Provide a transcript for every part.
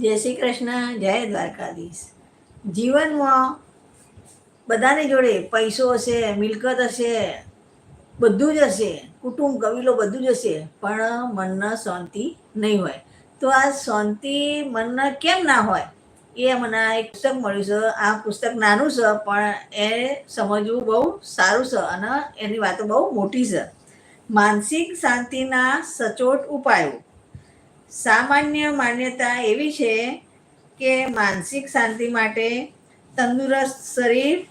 જય શ્રી કૃષ્ણ, જય દ્વારકાધીશ. જીવનમાં બધાની જોડે પૈસો હશે, મિલકત હશે, બધું જ હશે, કુટુંબ, કબીલો, બધું જ હશે, પણ મનના શાંતિ નહીં હોય. તો આ શાંતિ મનના કેમ ના હોય? એ મને એક પુસ્તક મળ્યું છે. આ પુસ્તક નાનું છે, પણ એ સમજવું બહુ સારું છે અને એની વાતો બહુ મોટી છે. માનસિક શાંતિના સચોટ ઉપાયો. સામાન્ય માન્યતા એવી છે કે માનસિક શાંતિ માટે તંદુરસ્ત શરીર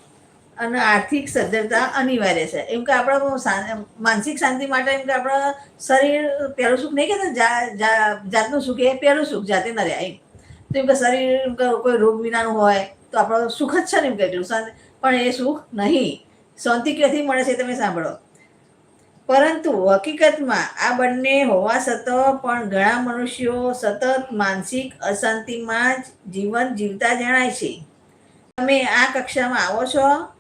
અને આર્થિક સદ્ધરતા અનિવાર્ય છે. એમ કે આપણા માનસિક શાંતિ માટે એમ કે આપણા શરીર પહેલું સુખ નહીં કહેતા જાતનું સુખ એ પહેલું સુખ, જાતે ન રહ્યા એમ. તો એમ કે શરીર કોઈ રોગ વિનાનું હોય તો આપણો સુખ જ છે ને એમ કે એટલું પણ એ સુખ નહીં. શાંતિ ક્યાંથી મળે છે તમે સાંભળો. પરંતુ હકીકતમાં આ બંને હોવા છતાં પણ ઘણા મનુષ્યો સતત માનસિક અશાંતિમાં જ જીવન જીવતા જણાય છે. તમે આ કક્ષામાં આવો છો?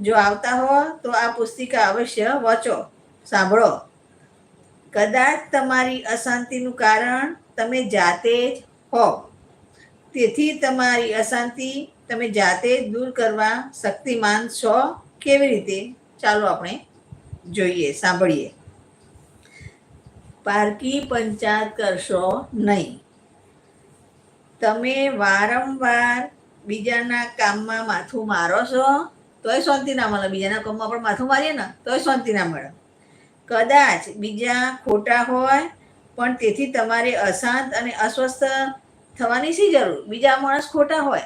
જો આવતા હો, તો આ પુસ્તિકા અવશ્ય વાંચો. સાંભળો. કદાચ તમારી અશાંતિનું કારણ તમે જાતે જ હો. તેથી તમારી અશાંતિ તમે જાતે દૂર કરવા શક્તિમાન છો. કેવી રીતે? ચાલો આપણે જોઈએ, સાંભળીએ. પારકી પંચાયત કરશો નહીં. તમે વારંવાર બીજાના કામમાં માથું મારો છો, તોય શાંતિ ના મળે. બીજાના કામમાં પણ માથું મારીએ ને, તોય શાંતિ ના મળે. કદાચ બીજા ખોટા હોય, પણ તેથી તમારે અશાંત અને અસ્વસ્થ થવાની શી જરૂર? બીજા માણસ ખોટા હોય,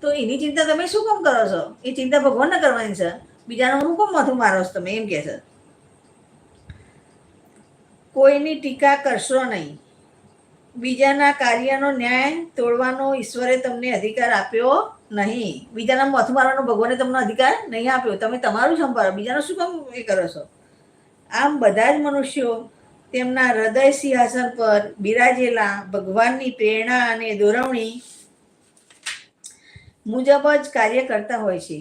તો એની ચિંતા તમે શું કામ કરો છો? એ ચિંતા ભગવાનને કરવાની છે. બીજાનું હું કોમ માથું મારો છો? તમે એમ કહે છે. કોઈની ટીકા કરશો નહીં. બીજાના કાર્યનો ન્યાય તોડવાનો ઈશ્વરે તમને અધિકાર આપ્યો નહીં. બીજાના મથ મારવાનો ભગવાને તમને અધિકાર નહીં આપ્યો. તમે તમારું સંભાળો. બીજાનો શું કામ એ કરો છો? આમ બધા જ મનુષ્યો તેમના હૃદય સિંહાસન પર બિરાજેલા ભગવાનની પ્રેરણા અને દોરવણી મુજબ જ કાર્ય કરતા હોય છે.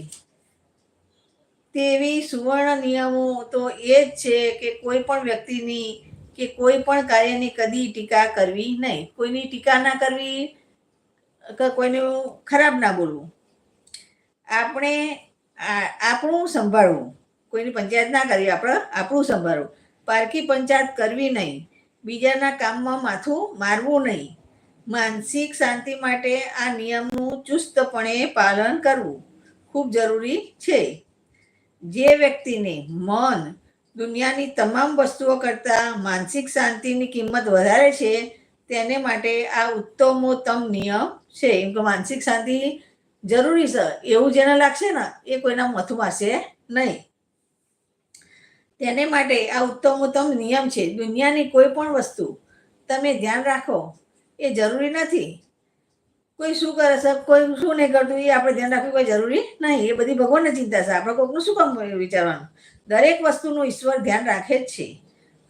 તેવી સુવર્ણ નિયમો તો એ જ છે કે કોઈ પણ વ્યક્તિની કે કોઈ પણ કાર્યની કદી ટીકા કરવી નહીં. કોઈની ટીકા ના કરવી કે કોઈનું ખરાબ ના બોલવું. આપણે આપણું સંભાળવું. કોઈની પંચાયત ના કરવી, આપણે આપણું સંભાળવું. પારકી પંચાયત કરવી નહીં. બીજાના કામમાં માથું મારવું નહીં. માનસિક શાંતિ માટે આ નિયમનું ચુસ્તપણે પાલન કરવું ખૂબ જરૂરી છે. જે વ્યક્તિને મન દુનિયાની તમામ વસ્તુઓ કરતાં માનસિક શાંતિની કિંમત વધારે છે, તેને માટે આ ઉત્તમોત્તમ નિયમ છે. એમ કે માનસિક શાંતિ જરૂરી છે. એવું જેને લાગશે ને, એ કોઈના મથું છે નહીં. તેને માટે આ ઉત્તમોત્તમ નિયમ છે. દુનિયાની કોઈ પણ વસ્તુ તમે ધ્યાન રાખો, એ જરૂરી નથી. કોઈ શું કરે છે, કોઈ શું નહીં કરતું, એ આપણે ધ્યાન રાખવું કોઈ જરૂરી નહીં. એ બધી ભગવાનની ચિંતા છે. આપણે કોઈકનું શું કામ વિચારવાનું? દરેક વસ્તુનું ઈશ્વર ધ્યાન રાખે જ છે.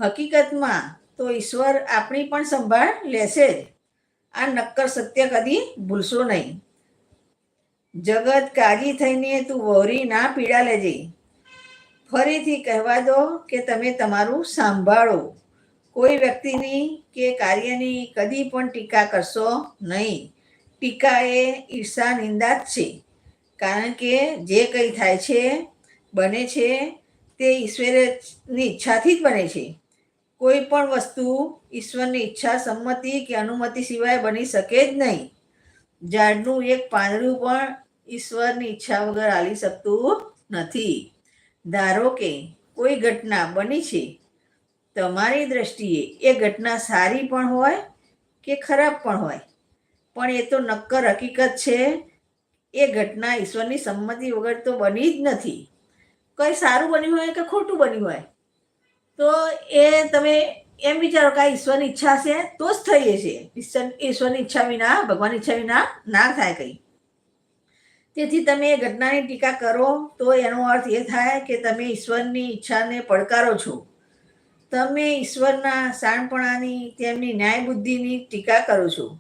હકીકતમાં તો ઈશ્વર આપણી પણ સંભાળ લેશે જ. આ નક્કર સત્ય કદી ભૂલશો નહીં. જગત કાજી થઈને તું વહોરી ના પીડા લેજે. ફરીથી કહેવા દો કે તમે તમારું સાંભાળો. કોઈ વ્યક્તિની કે કાર્યની કદી પણ ટીકા કરશો નહીં. ટીકા એ ઈર્ષા નિંદા જ છે. કારણ કે જે કંઈ થાય છે, બને છે તે ઈશ્વરની ઈચ્છાથી જ બને છે. કોઈ પણ વસ્તુ ઈશ્વરની ઈચ્છા, સંમતિ કે અનુમતિ સિવાય બની શકે જ નહીં. ઝાડનું એક પાંદડું પણ ઈશ્વરની ઈચ્છા વગર હાલી શકતું નથી. ધારો કે કોઈ ઘટના બની છે. તમારી દ્રષ્ટિએ એ ઘટના સારી પણ હોય કે ખરાબ પણ હોય? પણ એ તો નક્કર હકીકત છે. એ ઘટના ઈશ્વરની સંમતિ વગર તો બની જ નથી. કંઈ સારું બન્યું હોય કે ખોટું બન્યું હોય. તો એ તમે એમ વિચારો કે આ ઈશ્વરની ઈચ્છા છે, તો જ થઈએ છે ઈશ્વર, ઈશ્વરની ઈચ્છા વિના, ભગવાનની ઈચ્છા વિના ના થાય કંઈ. તેથી તમે એ ઘટનાની ટીકા કરો, તો એનો અર્થ એ થાય કે તમે ઈશ્વરની ઈચ્છાને પડકારો છો. તમે ઈશ્વરના શાણપણાની તેમની ન્યાય બુદ્ધિની ટીકા કરો છો.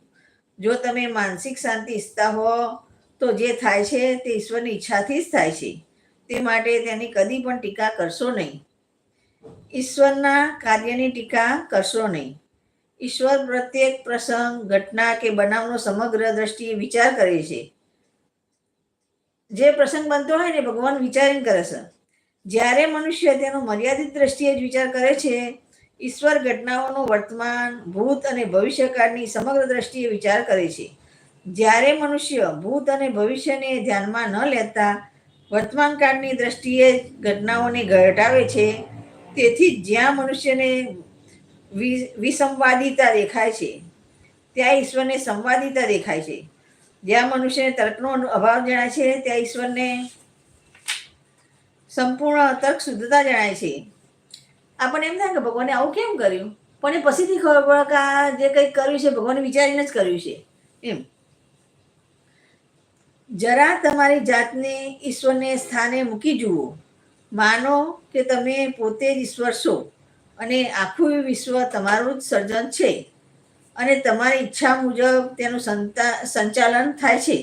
જો તમે માનસિક શાંતિ ઈચ્છતા હો, તો જે થાય છે તે ઈશ્વરની ઈચ્છાથી જ થાય છે. તે માટે તેની કદી પણ ટીકા કરશો નહીં. ઈશ્વરના કાર્યની ટીકા કરશો નહીં. ઈશ્વર પ્રત્યેક પ્રસંગ, ઘટના કે બનાવનો સમગ્ર દ્રષ્ટિએ વિચાર કરે છે. જે પ્રસંગ બનતો હોય ને ભગવાન વિચારીને કરે છે. જ્યારે મનુષ્ય તેનો મર્યાદિત દ્રષ્ટિએ જ વિચાર કરે છે, ઈશ્વર ઘટનાઓનો વર્તમાન, ભૂત અને ભવિષ્યકાળની સમગ્ર દ્રષ્ટિએ વિચાર કરે છે. જ્યારે મનુષ્ય ભૂત અને ભવિષ્યને ધ્યાનમાં ન લેતા વર્તમાન કાળની દ્રષ્ટિએ ઘટનાઓને ઘટાવે છે, તેથી જ્યાં મનુષ્યને વિસંવાદિતા દેખાય છે, ત્યાં ઈશ્વરને સંવાદિતા દેખાય છે. જ્યાં મનુષ્યને તર્કનો અભાવ જણાય છે, ત્યાં ઈશ્વરને સંપૂર્ણ તર્ક શુદ્ધતા જણાય છે. આપણને એમ થાય કે ભગવાને આવું કેમ કર્યું? પણ એ પછીથી ખબર પડે કે આ જે કંઈક કર્યું છે, ભગવાને વિચારીને જ કર્યું છે. એમ. જરા તમારી જાતને ઈશ્વરને સ્થાને મૂકી જુઓ. માનો કે તમે પોતે જ ઈશ્વર છો અને આખું વિશ્વ તમારું જ સર્જન છે અને તમારી ઈચ્છા મુજબ તેનું સંતા, સંચાલન થાય છે.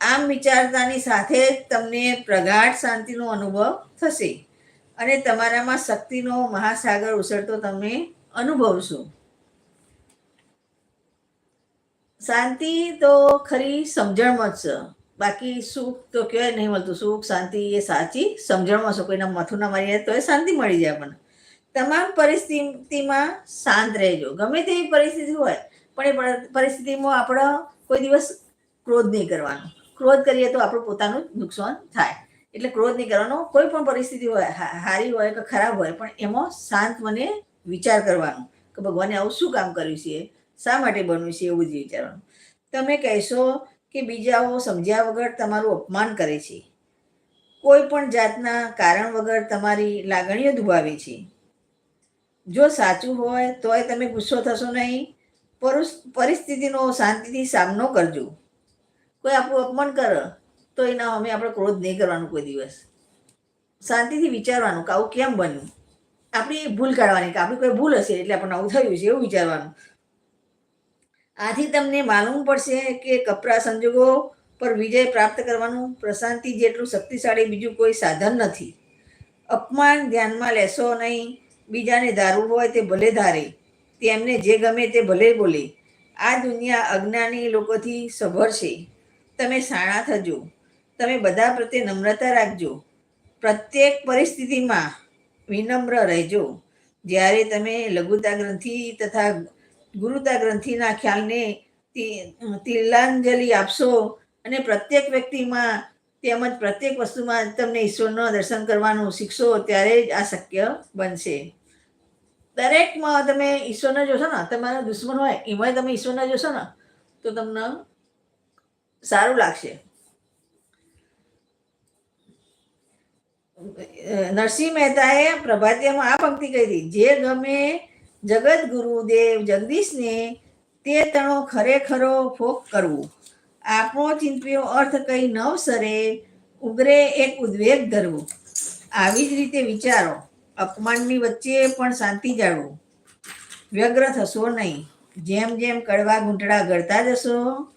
આમ વિચારતાની સાથે તમને પ્રગાઢ શાંતિનો અનુભવ થશે અને તમારામાં શક્તિનો મહાસાગર ઉછળતો તમે અનુભવશો. શાંતિ તો ખરી સમજણમાં જ બાકી સુખ તો કહેવાય નહીં મળતું. સુખ, શાંતિ એ સાચી. સમજણમાં છે કોઈના મથું ના મારી તો એ શાંતિ મળી જાય આપણને. તમામ પરિસ્થિતિમાં શાંત રહેજો. ગમે તેવી પરિસ્થિતિ હોય, પણ એ પરિસ્થિતિમાં આપણો કોઈ દિવસ ક્રોધ નહીં કરવાનો. ક્રોધ કરીએ તો આપણું પોતાનું નુકસાન થાય. એટલે ક્રોધ નહીં કરવાનો. કોઈ પણ પરિસ્થિતિ હોય હારી હોય કે ખરાબ હોય, પણ એમાં શાંત મને વિચાર કરવાનો કે ભગવાને આવું શું કામ કર્યું છે? શા માટે બન્યું છે? એવું જ વિચારવાનું. તમે કહેશો કે બીજાઓ સમજ્યા વગર તમારું અપમાન કરે છે. કોઈ પણ જાતના કારણ વગર તમારી લાગણીઓ દુભાવે છે. જો સાચું હોય તોય તમે ગુસ્સો થશો નહીં. પરુસ- પરિસ્થિતિનો શાંતિથી સામનો કરજો. કોઈ આપણું અપમાન કરે તો એના અમે આપણે ક્રોધ નહીં કરવાનું કોઈ દિવસ. શાંતિથી વિચારવાનું કે આવું કેમ બન્યું? આપણી ભૂલ કાઢવાની કે આપણી કોઈ ભૂલ હશે એટલે આપણને આવું થયું છે એવું વિચારવાનું. આથી તમને માલુમ પડશે કે કપરા સંજોગો પર વિજય પ્રાપ્ત કરવાનું પ્રશાંતિ જેટલું શક્તિશાળી બીજું કોઈ સાધન નથી. અપમાન ધ્યાનમાં લેશો નહીં. બીજાને ધારવું હોય તે ભલે ધારે. તેમને જે ગમે તે ભલે બોલે. આ દુનિયા અજ્ઞાની લોકોથી સભર છે. તમે સાણા થજો. તમે બધા પ્રત્યે નમ્રતા રાખજો. પ્રત્યેક પરિસ્થિતિમાં વિનમ્ર રહેજો. જ્યારે તમે લઘુતા ગ્રંથિ તથા ગુરુતા ગ્રંથિના ખ્યાલને તિલાંજલિ આપશો અને પ્રત્યેક વ્યક્તિમાં તેમજ પ્રત્યેક વસ્તુમાં તમને ઈશ્વરનો દર્શન કરવાનું શીખશો ત્યારે જ આ શક્ય બનશે. દરેકમાં તમે ઈશ્વરને જોશો ને, તમારા દુશ્મન હોય, એમાંય તમે ઈશ્વરને જોશો ને, તો તમને સારું લાગશે. નરસિંહ મહેતાએ પ્રભાતિયામાં આ પંક્તિ કહી હતી, જે ગમે જગત ગુરુદેવ જગદીશને તે તણો ખરેખરો ફોક કરવું. આપણો ચિંતવ્યો અર્થ કઈ નવસરે ઉગરે એક ઉદ્વેગ ધરવું. આવી જ રીતે વિચારો. અપમાનની વચ્ચે પણ શાંતિ જાળવું. વ્યગ્ર થશો નહીં. જેમ જેમ કડવા ઘૂંટડા ગળતા જશો,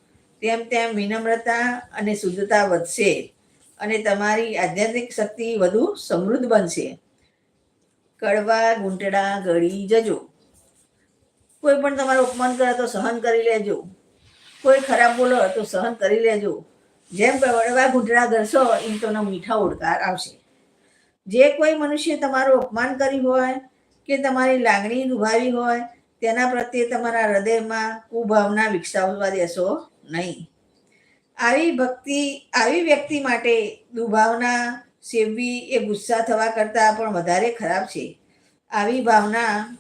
તેમ તેમ વિનમ્રતા અને શુદ્ધતા વધશે અને તમારી આધ્યાત્મિક શક્તિ વધુ સમૃદ્ધ બનશે. કડવા ઘૂંટડા ગળી જજો. કોઈ પણ તમારું અપમાન કરે તો સહન કરી લેજો. કોઈ ખરાબ બોલો તો સહન કરી લેજો. જેમ વડવા ઘૂંટડા ગળશો એમ તમને મીઠા ઓડકાર આવશે. જે કોઈ મનુષ્ય તમારું અપમાન કર્યું હોય કે તમારી લાગણી દુભાવી હોય, તેના પ્રત્યે તમારા હૃદયમાં કુભાવના વિકસાવવા દેશો નહીં. આવી ભક્તિ, આવી વ્યક્તિ માટે દુભાવના સેવવી એ ગુસ્સા થવા કરતાં પણ વધારે ખરાબ છે. આવી ભાવના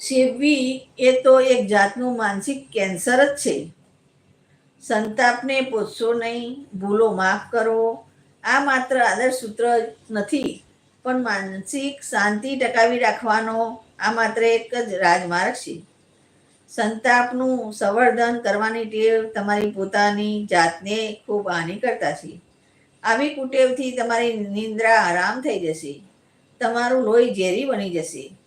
સેવવી એ તો એક જાતનું માનસિક કેન્સર જ છે. સંતાપને પોષશો નહીં, ભૂલો માફ કરો. આ માત્ર આદર્શ સૂત્ર નથી, પણ માનસિક શાંતિ ટકાવી રાખવાનો આ માત્ર એક જ રાજમાર્ગ છે. સંતાપનું સંવર્ધન કરવાની ટેવ તમારી પોતાની જાતને ખૂબ હાનિ કરતા છે. આવી કુટેવથી તમારી નિંદ્રા આરામ થઈ જશે. તમારું લોહી ઝેરી બની જશે.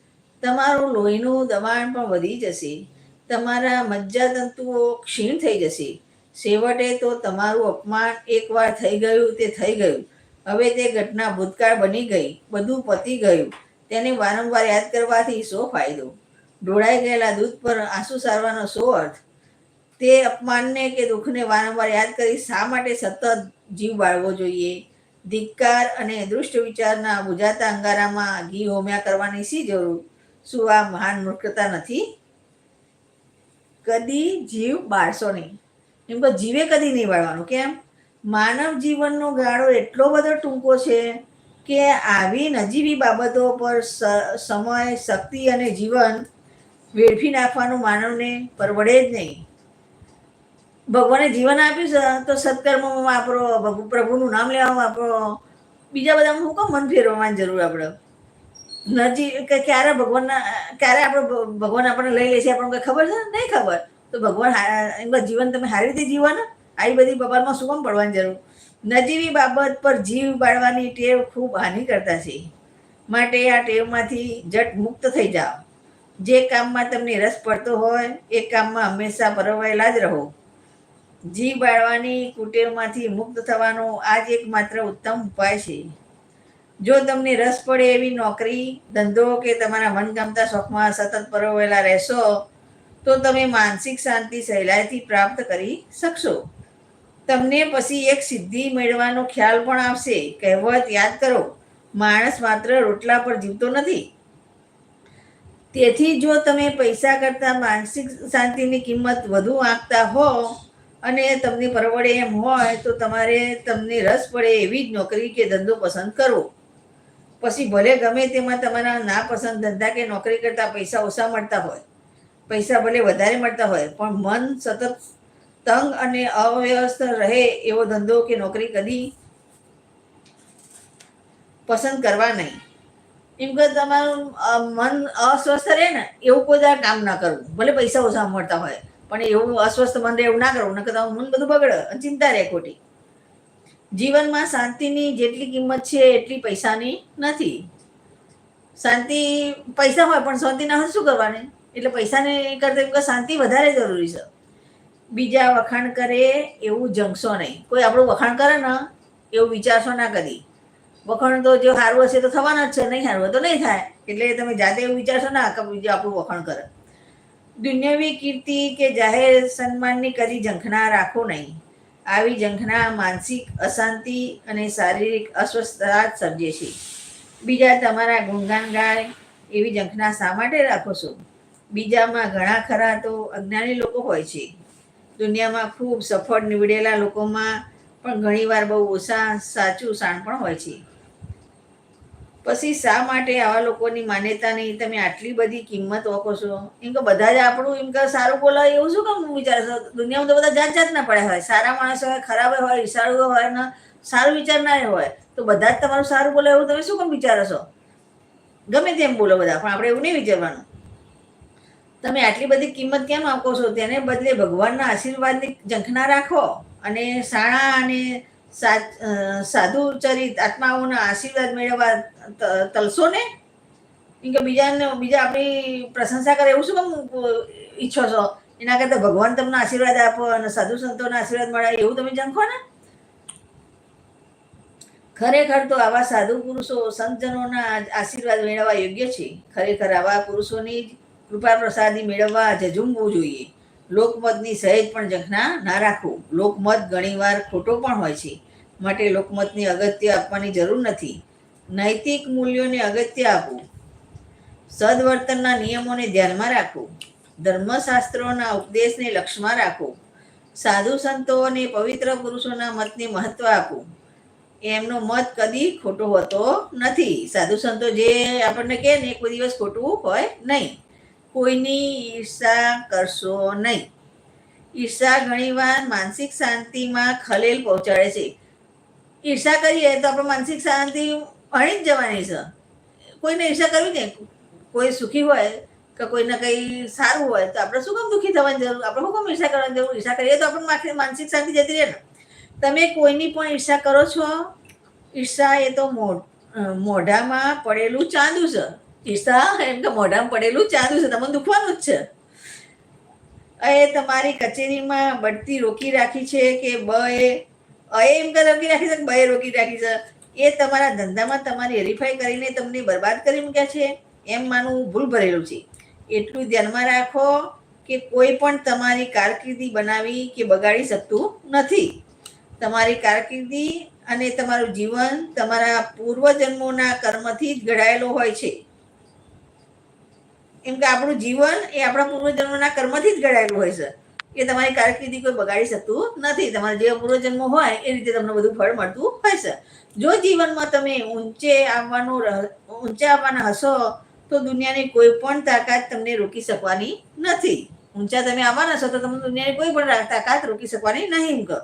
તમારું લોહીનું દબાણ પણ વધી જશે. તમારા મજ્જાતંતુઓ ક્ષીણ થઈ જશે. છેવટે તો તમારું અપમાન એકવાર થઈ ગયું તે થઈ ગયું. હવે તે ઘટના ભૂતકાળ બની ગઈ, બધું પતી ગયું. તેને વારંવાર યાદ કરવાથી શો ફાયદો. ઢોળાઈ ગયેલા દૂધ પર આંસુ સારવાનો શો અર્થ. તે અપમાનને કે દુઃખને વારંવાર યાદ કરી શા માટે સતત જીવ બાળવો જોઈએ? ધિક્કાર અને દુષ્ટ વિચારના બુજાતા અંગારામાં ઘી હોમ્યા કરવાની શી જરૂર? શું આ મહાન મૂર્ખતા નથી? કદી જીવ બાળશો નહીં. એમ તો જીવે કદી નહીં બાળવાનું. કેમ? માનવ જીવનનો ગાળો એટલો બધો ટૂંકો છે કે આવી નજીવી બાબતો પર સમય, શક્તિ અને જીવન વેડફી નાખવાનું માનવને પરવડે જ નહીં. ભગવાને જીવન આપ્યું છે, તો સત્કર્મમાં વાપરો પ્રભુનું નામ લેવામાં વાપરો. બીજા બધામાં હું કેમ મન ફેરવવાની જરૂર આપણે. નજી કે ક્યારે ભગવાનના, ક્યારે આપણે ભગવાન આપણને લઈ લે છે આપણને કંઈ ખબર છે? નહીં ખબર. તો ભગવાન એમ જીવન તમે સારી રીતે જીવવાના, આવી બધી બાબતમાં શું કામ પડવાની જરૂર? નજીવી બાબત પર જીવ બાળવાની ટેવ ખૂબ હાનિ કરતા છે. માટે આ ટેવમાંથી જટ મુક્ત થઈ જાઓ. જે કામમાં તમને રસ પડતો હોય, એ કામમાં હંમેશા પરવાયેલા જ રહો. જીવ બાળવાની કુટેવમાંથી મુક્ત થવાનો આ જ એકમાત્ર ઉત્તમ ઉપાય છે. જો તમને રસ પડે એવી નોકરી, ધંધો કે તમારા મનગમતા શોખમાં સતત પરોવેલા રહેશો, તો તમે માનસિક શાંતિ સહેલાઈથી પ્રાપ્ત કરી શકશો. તમને પછી એક સિદ્ધિ મેળવવાનો ખ્યાલ પણ આવશે. કહેવત યાદ કરો, માણસ માત્ર રોટલા પર જીવતો નથી. તેથી જો તમે પૈસા કરતાં માનસિક શાંતિની કિંમત વધુ આંકતા હો અને તમને પરવડે એમ હોય, તો તમારે તમને રસ પડે એવી જ નોકરી કે ધંધો પસંદ કરવો. પછી ભલે ગમે તેમાં તમારા નાપસંદ ધંધા કે નોકરી કરતાં પૈસા ઓછા મળતા હોય, પૈસા ભલે વધારે મળતા હોય, પણ મન સતત તંગ અને અવ્યવસ્થ રહે એવો ધંધો કે નોકરી કદી પસંદ કરવા નહીં. એમ કે તમારું મન અસ્વસ્થ રહે ને, એવું કોઈ દાડે કામ ના કરવું. ભલે પૈસા ઓછા મળતા હોય, પણ એવું અસ્વસ્થ મન રહે એવું ના કરવું. નકર તમારું મન બધું બગડે ચિંતા રહે ખોટી. જીવનમાં શાંતિની જેટલી કિંમત છે, એટલી પૈસાની નથી. શાંતિ, પૈસા હોય, પણ શાંતિ ના હોય શું કરવાની? એટલે પૈસાને કરતાં શાંતિ વધારે જરૂરી છે. બીજા વખાણ કરે એવું જંગશો નહીં. કોઈ આપણું વખાણ કરે ને, એવું વિચારશો ના કદી. વખાણ તો જો સારું હશે તો થવાના જ છે, નહીં સારું તો નહીં થાય. એટલે તમે જાતે એવું વિચારશો ના કે બીજું આપણું વખાણ કરે. દુનિયાવી કીર્તિ કે જાહેર સન્માનની કદી ઝંખના રાખો નહીં. આવી ઝંખના માનસિક અશાંતિ અને શારીરિક અસ્વસ્થતા સર્જે છે. બીજા તમારા ગુણગાન ગાય એવી ઝંખના શા માટે રાખો છો? બીજામાં ઘણા ખરા તો અજ્ઞાની લોકો હોય છે. દુનિયામાં ખૂબ સફળ નીવડેલા લોકોમાં પણ ઘણીવાર બહુ ઓછા સાચું શાણ પણ હોય છે. પછી શા માટે આવા લોકોની માન્યતાની તમે આટલી બધી કિંમત ઓકો છો. એમ કે બધા જ આપણું એમ કે સારું બોલાવે એવું શું કામ વિચારે છો? દુનિયામાં તો બધા જાત જાતના પડ્યા હોય. સારા માણસ હોય, ખરાબ હોય ઈશાળું હોય ને સારું વિચારનાર હોય, તો બધા જ તમારું સારું બોલે એવું તમે શું કામ વિચારો છો? ગમે તેમ બોલો બધા, પણ આપણે એવું નહીં વિચારવાનું. તમે આટલી બધી કિંમત કેમ આપો છો? તેને બદલે ભગવાનના આશીર્વાદની ઝંખના રાખો અને સાણા અને સાધુ ચરિત આત્માઓના આશીર્વાદ મેળવવા તલસો ને? કે બીજાને, બીજા આપણી પ્રશંસા કરે એવું શું કેમ ઈચ્છો છો? એના કરતાં ભગવાન તમને આશીર્વાદ આપો અને સાધુ સંતોના આશીર્વાદ મળે એવું તમે ઝંખો ને? ખરેખર તો આવા સાધુ પુરુષો સંતજનોના આશીર્વાદ મેળવવા યોગ્ય છે. ખરેખર આવા પુરુષોની જ કૃપા પ્રસાદી મેળવવા ઝઝુમવું જોઈએ. લોકમતની સહેજ પણ જખના ના રાખવું. લોકમત ઘણીવાર ખોટો પણ હોય છે. માટે લોકમતની અગત્ય આપવાની જરૂર નથી. નૈતિક મૂલ્યોને અગત્ય આપવું. સદવર્તનના નિયમોને ધ્યાનમાં રાખવું. ધર્મશાસ્ત્રોના ઉપદેશને લક્ષ્યમાં રાખવું. સાધુ સંતો અને પવિત્ર પુરુષોના મતને મહત્વ આપવું. એમનો મત કદી ખોટો હોતો નથી. સાધુ સંતો જે આપણને કહે ને કોઈ દિવસ ખોટું હોય નહીં. કોઈની ઈર્ષા કરશો નહીં. ઈર્ષા ઘણીવાર માનસિક શાંતિમાં ખલેલ પહોંચાડે છે. ઈર્ષા કરીએ તો આપણે માનસિક શાંતિ ભણી જ જવાની છે. કોઈને ઈર્ષા કરવી ને કોઈ સુખી હોય કે કોઈને કંઈ સારું હોય તો આપણે શું કામ દુઃખી થવાની જરૂર? આપણે શું કામ ઈર્ષા કરવાની જરૂર? ઈર્ષા કરીએ તો આપણે માખી- માનસિક શાંતિ જતી રહે ને. તમે કોઈની પણ ઈર્ષા કરો છો? ઈર્ષા એ તો મોઢામાં પડેલું ચાંદુ છે. ઈર્ષા એમ કે મોઢામાં પડેલું ચાંદુ છે તમને દુખવાનું જ છે. એ તમારી કચેરીમાં બઢતી રોકી રાખી છે કે બ એ એમ કે રોકી રાખી છે બે રોકી રાખી છે? એ તમારા ધંધામાં તમારી હરીફાઈ કરીને તમને બરબાદ કરી મૂક્યા છે? એમ માનવું ભૂલ ભરેલું છે. એટલું ધ્યાનમાં રાખો કે કોઈ પણ તમારી કારકિર્દી બનાવી કે બગાડી શકતું નથી. તમારી કારકિર્દી અને તમારું જીવન તમારા પૂર્વજન્મોના કર્મથી જ ઘડાયેલો હોય છે. એમ કે આપણું જીવન એ આપણા પૂર્વજન્મના કર્મથી જ ઘડાયેલું હોય છે. એ તમારી કારકિર્દી કોઈ બગાડી શકતું નથી. તમારા જે પૂર્વજન્મ હોય એ રીતે તમને બધું ફળ મળતું હોય છે. જો જીવનમાં તમે ઊંચે આવવાનું ઊંચે આવવાના હશો, તો દુનિયાની કોઈ પણ તાકાત તમને રોકી શકવાની નથી. ઊંચા તમે આવવાના છો તો તમને દુનિયાની કોઈ પણ તાકાત રોકી શકવાની નહીં કહો.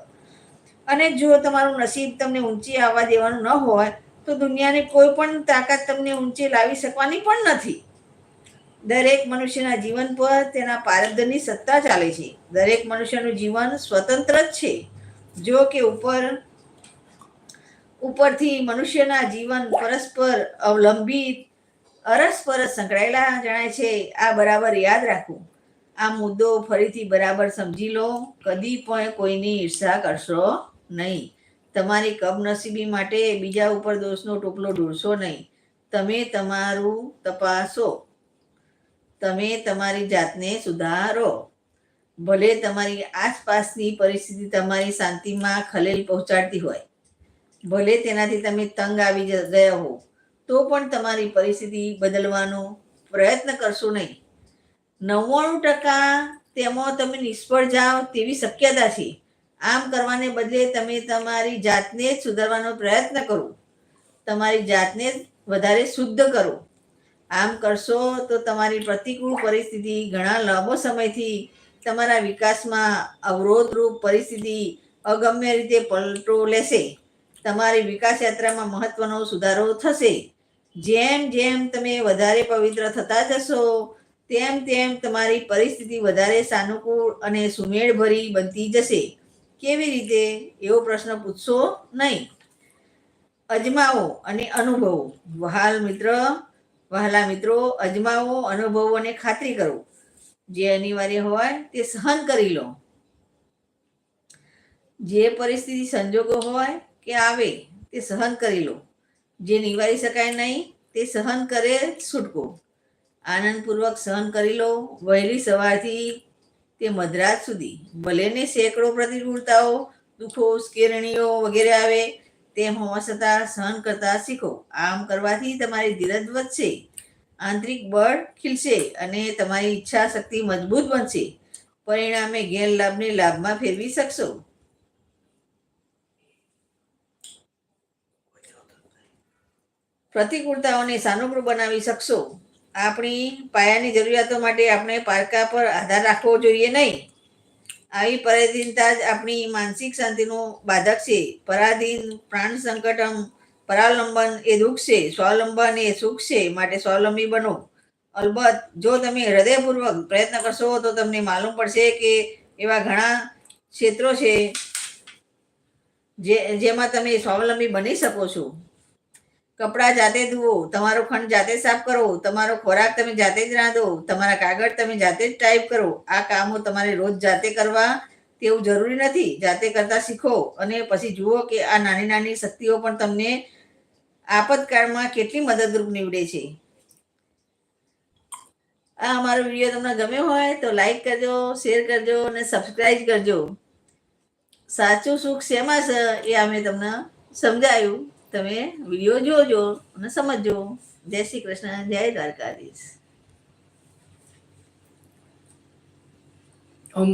અને જો તમારું નસીબ તમને ઊંચી આવવા દેવાનું ન હોય, તો દુનિયાની કોઈ પણ તાકાત તમને ઊંચે લાવી શકવાની પણ નથી. દરેક મનુષ્યના જીવન પર તેના પારદરની સત્તા ચાલે છે. દરેક મનુષ્યનું જીવન સ્વતંત્ર જ છે. જો કે ઉપર, ઉપરથી મનુષ્યના જીવન પરસ્પર અવલંબિત, અરસપરસ સંકળાયેલા જણાય છે. આ બરાબર યાદ રાખવું આ મુદ્દો ફરીથી બરાબર સમજી લો. કદી પણ કોઈની ઈર્ષા કરશો નહીં. તમારી કમનસીબી માટે બીજા ઉપર દોષનો ટોપલો ઢોળશો નહીં. તમે તમારું તપાસો. તમે તમારી જાતને સુધારો. ભલે તમારી આસપાસની પરિસ્થિતિ તમારી શાંતિમાં ખલેલ પહોંચાડતી હોય. ભલે તેનાથી તમે તંગ આવી ગયા હો, તો પણ તમારી પરિસ્થિતિ બદલવાનો પ્રયત્ન કરશો નહીં. નવ્વાણું ટકા તેમાં તમે નિષ્ફળ જાઓ તેવી શક્યતા છે. આમ કરવાને બદલે તમે તમારી જાતને જ સુધારવાનો પ્રયત્ન કરો. તમારી જાતને વધારે શુદ્ધ કરો. આમ કરશો તો તમારી પ્રતિકૂળ પરિસ્થિતિ ઘણા લાંબો સમયથી તમારા વિકાસમાં અવરોધરૂપ પરિસ્થિતિ અગમ્ય રીતે પલટો લેશે તમારી વિકાસ યાત્રામાં મહત્વનો સુધારો થશે. જેમ જેમ તમે વધારે પવિત્ર થતા જશો, તેમ તેમ તમારી પરિસ્થિતિ વધારે સાનુકૂળ અને સુમેળભરી બનતી જશે. કેવી રીતે? એવો પ્રશ્ન પૂછશો નહીં. અજમાવો અને અનુભવો. વહાલ મિત્ર વહાલા મિત્રો, અજમાવો, અનુભવો અને ખાતરી કરો. જે અનિવાર્ય હોય તે સહન કરી લો. જે પરિસ્થિતિ સંજોગો હોય કે આવે તે સહન કરી લો. જે નિવારી શકાય નહીં તે સહન કરે છૂટકો. આનંદપૂર્વક સહન કરી લો. વહેલી સવારથી તે મધરાત સુધી ભલે ને સેંકડો પ્રતિકૂળતાઓ, દુઃખો, ઉશ્કેરણીઓ વગેરે આવે તેમ છતાં સહન કરતા શીખો. આમ કરવાથી તમારી ધીરજ વધશે, આંતરિક બળ ખીલશે અને તમારી ઈચ્છા શક્તિ મજબૂત બનશે. પરિણામે ગેરલાભને લાભમાં ફેરવી શકશો. પ્રતિકૂળતાઓને સાનુકૂળ બનાવી શકશો. આપણી પાયાની જરૂરિયાતો માટે આપણે પારકા પર આધાર રાખવો જોઈએ નહીં. આવી પરાધીનતા જ આપણી માનસિક શાંતિનું બાધક છે. પરાધીન પ્રાણ સંકટમ પરાવલંબન એ દુઃખ છે. સ્વાવલંબન એ સુખ છે. માટે સ્વાવલંબી બનો. અલબત્ત, જો તમે હૃદયપૂર્વક પ્રયત્ન કરશો, તો તમને માલુમ પડશે કે એવા ઘણા ક્ષેત્રો છે, જે, જેમાં તમે સ્વાવલંબી બની શકો છો. કપડાં જાતે ધુવો, તમારો ખંડ જાતે સાફ કરો, તમારો ખોરાક તમે જાતે જ રાંધો, તમારા કાગળ તમે જાતે જ ટાઈપ કરો. આ કામો તમારે રોજ જાતે કરવા તેવું જરૂરી નથી. જાતે કરતા શીખો અને પછી જુઓ કે આ નાની નાની શક્તિઓ પણ તમને આપતકાળમાં કેટલી મદદરૂપ નીવડે છે. આ અમારો વીડિયો તમને ગમ્યો હોય તો લાઈક કરજો શેર કરજો અને સબસ્ક્રાઈબ કરજો. સાચું સુખ શેમાં છે એ અમે તમને સમજાયું. તમે વીડિયો જોજો અને સમજો. જય શ્રી કૃષ્ણ જય દ્વારકાધીશ.